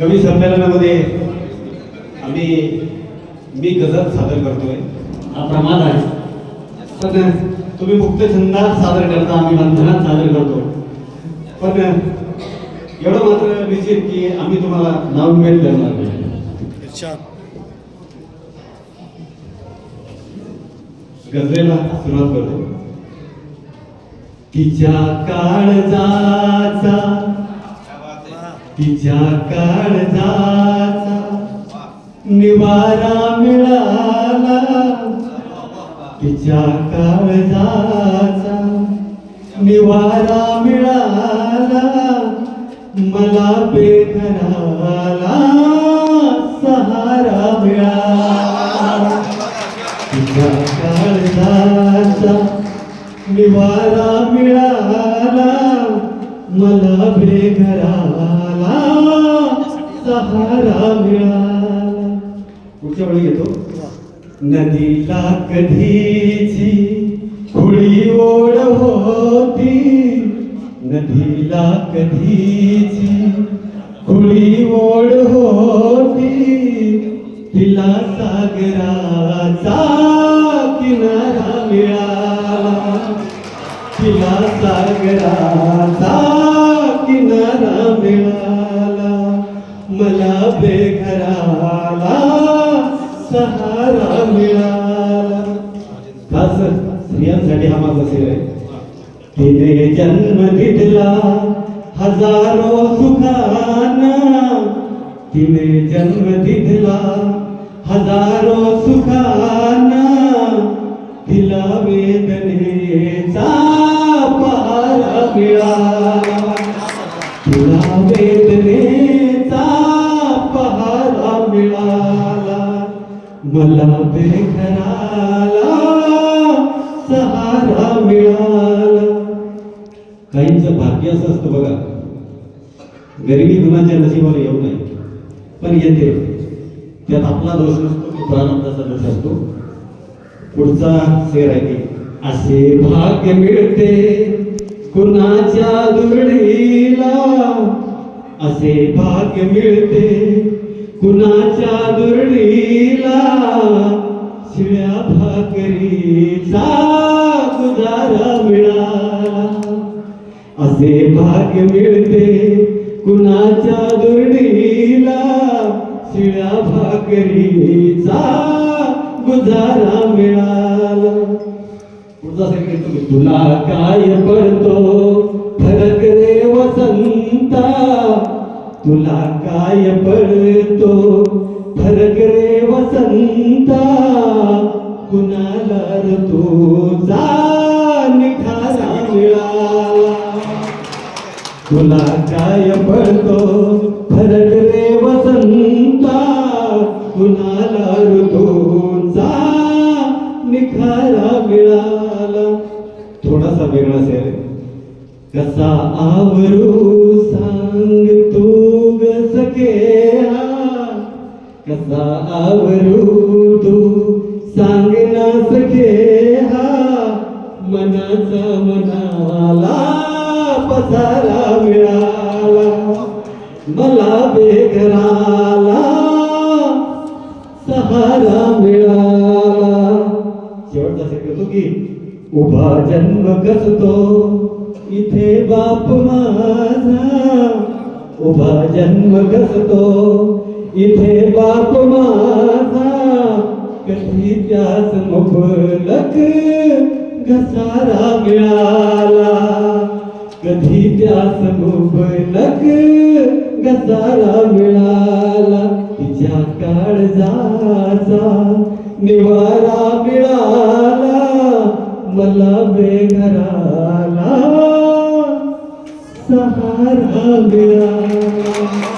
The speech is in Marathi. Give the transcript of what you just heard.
कवी संमेलनामध्ये आम्ही मी गजल सादर करतोय. हा प्रमाद आहे. पण तुम्ही मुक्त छंदात सादर करता आम्ही बंधनात सादर करतो. पण एवढं मात्र निश्चित की आम्ही तुम्हाला नाव नाही. गजरेला सुरुवात करतो. तिच्या काळजाचा तिच्या काळजाचा निवारा मिळाला. तिच्या काळजाचा निवारा मिळाला. मला बेघराला सहारा मिळाला. तिच्या काळजाचा निवारा मिळाला. मला बेघरा सहारा मिळाला पुढच्या वेळी येतो नदीला कधीची खुळी ओढ होती. नदीला कधीची खुळी ओढ होती. तिला सागराचा किनारा मिळाला. तिला सागराचा बेघराला सहारा मिळाला खास स्त्रियांसाठी हा माझा शेर आहे. तिने जन्म घेतला हजारो सुखाना. तिने जन्म घेतला हजारो सुखाना. तिला वेदनेचा मला बेघराला सहारा मिळाला. काहींचं भाग्य असं असतं बघा. गरिबी गुणाच्या नशिबाला येऊ नये. पण येते. त्यात आपला दोष नसतो तो दोष असतो. पुढचा शेर आहे की असे भाग्य मिळते कुणाच्या दुर्णीला. असे भाग्य मिळते कुणाच्या दुर्डीला शिळ्या भाकरीचा गुजारा मिळाला? असे भाग्य मिळते कुणाच्या दुर्डीला शिळ्या भाकरीचा गुजारा मिळाला? पुढचा सेकंड तुम्ही तुला काय पडतो? तुला काय पडतो फरक रे वसंता कुणाला र तुझा निखारा मिळाला तुला काय पडतो फरक रे वसंता कुणाला ऋतूचा निखारा मिळाला थोडासा वेगळा असेल कसा आवरू सांग तू ग सखे कसा आवरू तू सांग ना सखे हा मनाचा मनाला पसारा मिळाला. मला बेघराला सहारा मिळाला. शेवटचा सेट होतो की उभा जन्म कसतो? इथे बाप माझा उभा जन्म कसतो इथे बाप माझा कधी त्याच मुबलक घसारा मिळाला. कधी त्यास मुबलक घसारा मिळाला. तिच्या काळजाचा निवारा मिळाला. मला बेघरा सहारा मेरा